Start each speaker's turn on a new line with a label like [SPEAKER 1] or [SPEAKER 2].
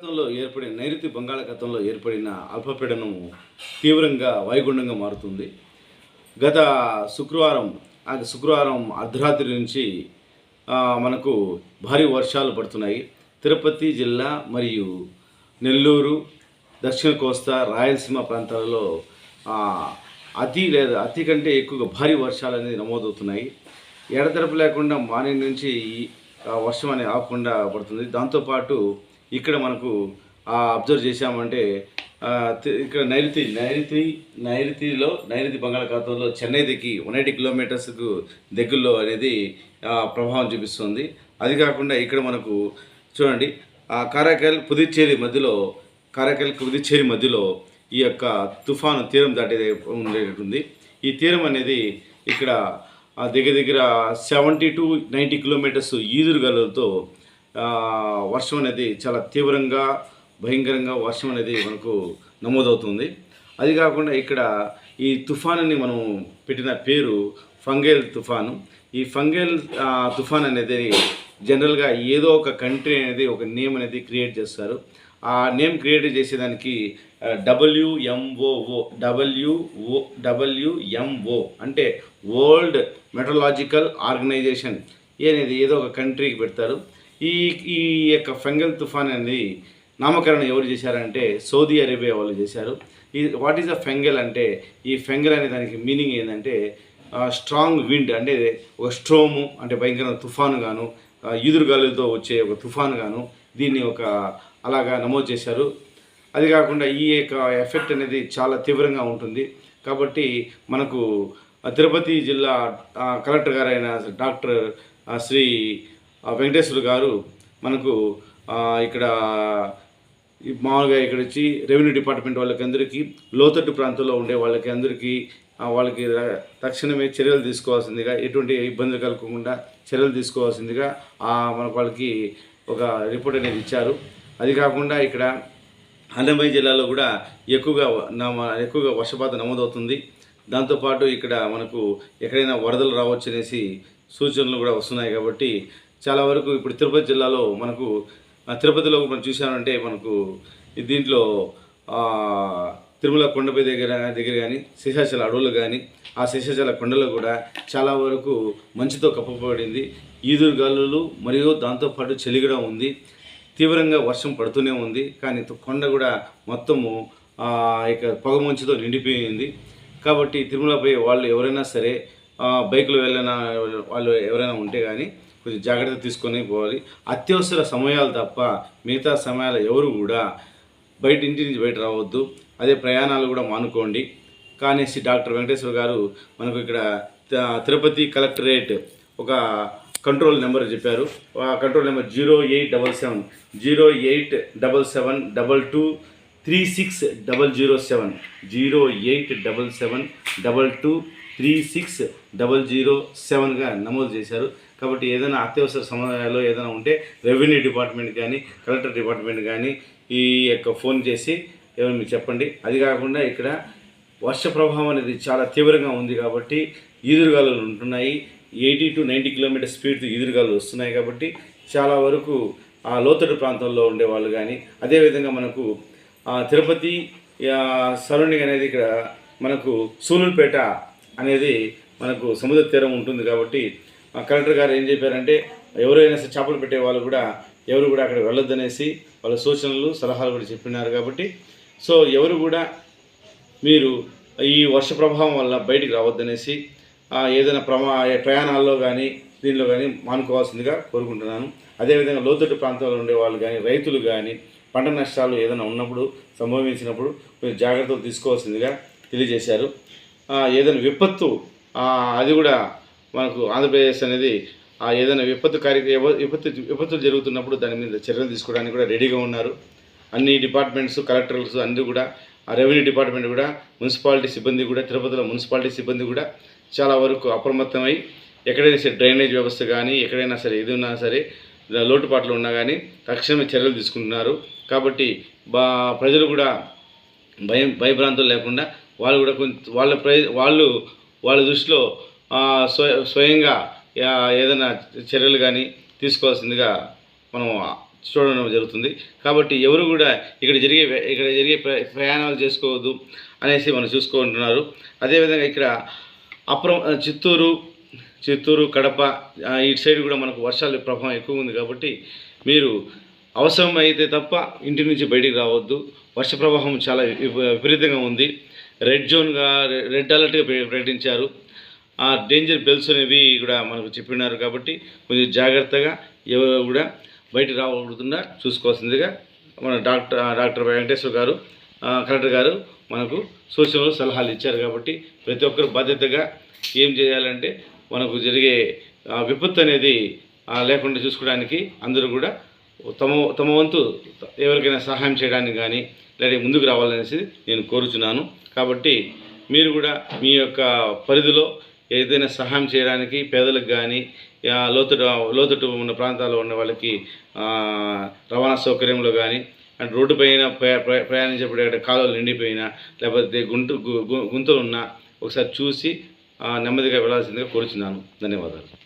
[SPEAKER 1] బంగాళాఖాతంలో ఏర్పడిన నైరుతి బంగాళాఖాతంలో ఏర్పడిన అల్పపీడనం తీవ్రంగా వాయుగుండంగా మారుతుంది. గత శుక్రవారం ఆ శుక్రవారం అర్ధరాత్రి నుంచి మనకు భారీ వర్షాలు పడుతున్నాయి. తిరుపతి జిల్లా మరియు నెల్లూరు దక్షిణ కోస్తా రాయలసీమ ప్రాంతాలలో అతి లేదా అతి కంటే ఎక్కువగా భారీ వర్షాలు అనేది నమోదవుతున్నాయి. ఎడతెరపు లేకుండా మార్నింగ్ నుంచి ఈ వర్షం అనేది ఆగకుండా పడుతుంది. దాంతోపాటు ఇక్కడ మనకు అబ్జర్వ్ చేశామంటే ఇక్కడ నైరుతి నైరుతి నైరుతిలో నైరుతి బంగాళాఖాతంలో చెన్నై దిక్కి వన్ ఎయిటీ కిలోమీటర్స్కు దగ్గరలో అనేది ప్రభావం చూపిస్తుంది. అది కాకుండా ఇక్కడ మనకు చూడండి ఆ కారాకల్ పుదుచ్చేరి మధ్యలో కారాకల్ పుదుచ్చేరి మధ్యలో ఈ యొక్క తుఫాను తీరం దాటేది ఉండేటుంది ఈ తీరం అనేది ఇక్కడ దగ్గర దగ్గర సెవెంటీ టు నైంటీ కిలోమీటర్స్ ఈదురుగాలతో వర్షం అనేది చాలా తీవ్రంగా భయంకరంగా వర్షం అనేది మనకు నమోదవుతుంది. అది కాకుండా ఇక్కడ ఈ తుఫానుని మనం పెట్టిన పేరు ఫంగేల్ తుఫాను. ఈ ఫంగేల్ తుఫాన్ అనేది జనరల్గా ఏదో ఒక కంట్రీ అనేది ఒక నేమ్ అనేది క్రియేట్ చేస్తారు. ఆ నేమ్ క్రియేట్ చేసేదానికి డబ్ల్యూఎంఓఓ డబ్ల్యూఓ డబ్ల్యూఎంఓ అంటే వరల్డ్ మెట్రలాజికల్ ఆర్గనైజేషన్. అనేది ఏదో ఒక కంట్రీకి పెడతారు. ఈ ఈ యొక్క ఫెంగల్ తుఫాన్ అనేది నామకరణం ఎవరు చేశారంటే సౌదీ అరేబియా వాళ్ళు చేశారు. ఈ వాట్ ఈస్ ద ఫెంగల్ అంటే ఈ ఫెంగల్ అనే దానికి మీనింగ్ ఏంటంటే స్ట్రాంగ్ విండ్ అంటే ఒక స్ట్రోము అంటే భయంకర తుఫాను గాను ఆ, ఈదురుగాలులతో వచ్చే ఒక తుఫాను గాను దీన్ని ఒక అలాగా నమోదు చేశారు. అది కాకుండా ఈ యొక్క ఎఫెక్ట్ అనేది చాలా తీవ్రంగా ఉంటుంది. కాబట్టి మనకు తిరుపతి జిల్లా కలెక్టర్ గారైన డాక్టర్ శ్రీ వెంకటేశ్వర గారు మనకు ఇక్కడ మామూలుగా ఇక్కడ వచ్చి రెవెన్యూ డిపార్ట్మెంట్ వాళ్ళకి అందరికీ లోతట్టు ప్రాంతంలో ఉండే వాళ్ళకి అందరికీ వాళ్ళకి తక్షణమే చర్యలు తీసుకోవాల్సిందిగా ఎటువంటి ఇబ్బందులు కలగకుండా చర్యలు తీసుకోవాల్సిందిగా మనకు వాళ్ళకి ఒక రిపోర్ట్ అనేది ఇచ్చారు. అది కాకుండా ఇక్కడ అన్నమయ్య జిల్లాలో కూడా ఎక్కువగా నమ ఎక్కువగా వర్షపాతం నమోదవుతుంది. దాంతోపాటు ఇక్కడ మనకు ఎక్కడైనా వరదలు రావచ్చు అనేసి సూచనలు కూడా వస్తున్నాయి కాబట్టి చాలా వరకు ఇప్పుడు తిరుపతి జిల్లాలో మనకు తిరుపతిలో మనం చూసామంటే మనకు దీంట్లో తిరుమల కొండపై దగ్గర దగ్గర కానీ శేషాచల అడవులు కానీ ఆ శేషాచల కొండలు కూడా చాలా వరకు మంచుతో కప్పబడింది. ఈదురు గాలులు మరియు దాంతోపాటు చలి కూడా ఉంది. తీవ్రంగా వర్షం పడుతూనే ఉంది. కానీ కొండ కూడా మొత్తము ఇక పొగ మంచుతో నిండిపోయింది. కాబట్టి తిరుమలపై వాళ్ళు ఎవరైనా సరే బైకులు వెళ్ళిన వాళ్ళు ఎవరైనా ఉంటే కానీ కొంచెం జాగ్రత్త తీసుకొని పోవాలి. అత్యవసర సమయాలు తప్ప మిగతా సమయాలు ఎవరు కూడా బయట ఇంటి నుంచి బయట రావద్దు. అదే ప్రయాణాలు కూడా మానుకోండి. కానేసి డాక్టర్ వెంకటేశ్వర గారు మనకు ఇక్కడ తిరుపతి కలెక్టరేట్ ఒక కంట్రోల్ నెంబర్ చెప్పారు. ఆ control number zero eight double seven zero eight double seven double two three six double zero seven zero eight double seven double two three six double zero సెవెన్గా నమోదు చేశారు. కాబట్టి ఏదైనా అత్యవసర సమయాల్లో ఏదైనా ఉంటే రెవెన్యూ డిపార్ట్మెంట్ కానీ కలెక్టర్ డిపార్ట్మెంట్ కానీ ఈ యొక్క ఫోన్ చేసి ఏమైనా మీకు చెప్పండి. అది కాకుండా ఇక్కడ వర్ష ప్రభావం అనేది చాలా తీవ్రంగా ఉంది కాబట్టి ఈదురుగాలులు ఉంటున్నాయి. ఎయిటీ టు నైంటీ కిలోమీటర్ స్పీడ్తో ఈదురుగాలు వస్తున్నాయి కాబట్టి చాలా వరకు ఆ లోతట్టు ప్రాంతంలో ఉండేవాళ్ళు కానీ అదేవిధంగా మనకు తిరుపతి సరౌండింగ్ అనేది ఇక్కడ మనకు సూలూరుపేట అనేది మనకు సముద్ర తీరం ఉంటుంది కాబట్టి కలెక్టర్ గారు ఏం చెప్పారంటే ఎవరైనా సరే చేపలు పెట్టే వాళ్ళు కూడా ఎవరు కూడా అక్కడ వెళ్ళొద్దనేసి వాళ్ళ సూచనలు సలహాలు కూడా చెప్పినారు కాబట్టి. సో ఎవరు కూడా మీరు ఈ వర్ష ప్రభావం వల్ల బయటికి రావద్దనేసి ఏదైనా ప్రమా ప్రయాణాల్లో కానీ దీనిలో కానీ మానుకోవాల్సిందిగా కోరుకుంటున్నాను. అదేవిధంగా లోతట్టు ప్రాంతాల్లో ఉండే వాళ్ళు కానీ రైతులు కానీ పంట నష్టాలు ఏదైనా ఉన్నప్పుడు సంభవించినప్పుడు మీరు జాగ్రత్తలు తీసుకోవాల్సిందిగా తెలియజేశారు. ఏదైనా విపత్తు అది కూడా మనకు ఆంధ్రప్రదేశ్ అనేది ఆ, ఏదైనా విపత్తు కార్యక్రమ విపత్తు విపత్తులు జరుగుతున్నప్పుడు దాని మీద చర్యలు తీసుకోవడానికి కూడా రెడీగా ఉన్నారు. అన్ని డిపార్ట్మెంట్స్ కలెక్టర్స్ అన్నీ కూడా ఆ రెవెన్యూ డిపార్ట్మెంట్ కూడా మున్సిపాలిటీ సిబ్బంది కూడా తిరుపతిలో మున్సిపాలిటీ సిబ్బంది కూడా చాలా వరకు అప్రమత్తమై ఎక్కడైనా సరే డ్రైనేజ్ వ్యవస్థ కానీ ఎక్కడైనా సరే ఇది ఉన్నా సరే లోటుపాట్లు ఉన్నా కానీ తక్షణమే చర్యలు తీసుకుంటున్నారు. కాబట్టి బా ప్రజలు కూడా భయం భయభ్రాంతులు లేకుండా వాళ్ళు కూడా కొంచెం వాళ్ళ ప్ర వాళ్ళు వాళ్ళ దృష్టిలో స్వయంగా ఏదైనా చర్యలు కానీ తీసుకోవాల్సిందిగా మనం చూడడం జరుగుతుంది. కాబట్టి ఎవరు కూడా ఇక్కడ జరిగే ఇక్కడ జరిగే ప్ర- ప్రయాణాలు చేసుకోవద్దు అనేసి మనం చూసుకుంటున్నారు అదేవిధంగా ఇక్కడ అప్ర చిత్తూరు చిత్తూరు కడప ఇటు సైడ్ కూడా మనకు వర్షాలు ప్రభావం ఎక్కువ ఉంది కాబట్టి మీరు అవసరం అయితే తప్ప ఇంటి నుంచి బయటికి రావద్దు. వర్ష ప్రవాహం చాలా విపరీతంగా ఉంది. రెడ్ జోన్గా రెడ్ అలర్ట్గా ప్రకటించారు. ఆ డేంజర్ బెల్స్ అనేవి కూడా మనకు చెప్పినారు కాబట్టి కొంచెం జాగ్రత్తగా ఎవరు కూడా బయట రాకుండా చూసుకోవాల్సిందిగా మన డాక్టర్ డాక్టర్ వెంకటేశ్వర గారు కలెక్టర్ గారు మనకు సూచనలు సలహాలు ఇచ్చారు కాబట్టి ప్రతి ఒక్కరు బాధ్యతగా ఏం చేయాలంటే మనకు జరిగే విపత్తు అనేది లేకుండా చూసుకోవడానికి అందరూ కూడా తమ తమ వంతు ఎవరికైనా సహాయం చేయడానికి కానీ లేదా ముందుకు రావాలనేసి నేను కోరుచున్నాను. కాబట్టి మీరు కూడా మీ యొక్క పరిధిలో ఏదైనా సహాయం చేయడానికి పేదలకు కానీ లోతుట లోతుట ఉన్న ప్రాంతాల్లో ఉన్న వాళ్ళకి రవాణా సౌకర్యంలో కానీ అండ్ రోడ్డు పైన ప్రయా- ప్రయాణించేప్పుడు కాలువలు నిండిపోయినా లేకపోతే గుంటు గు- గు- గుంతలు ఉన్నా ఒకసారి చూసి నెమ్మదిగా వెళ్ళాల్సిందిగా కోరుచున్నాను. ధన్యవాదాలు.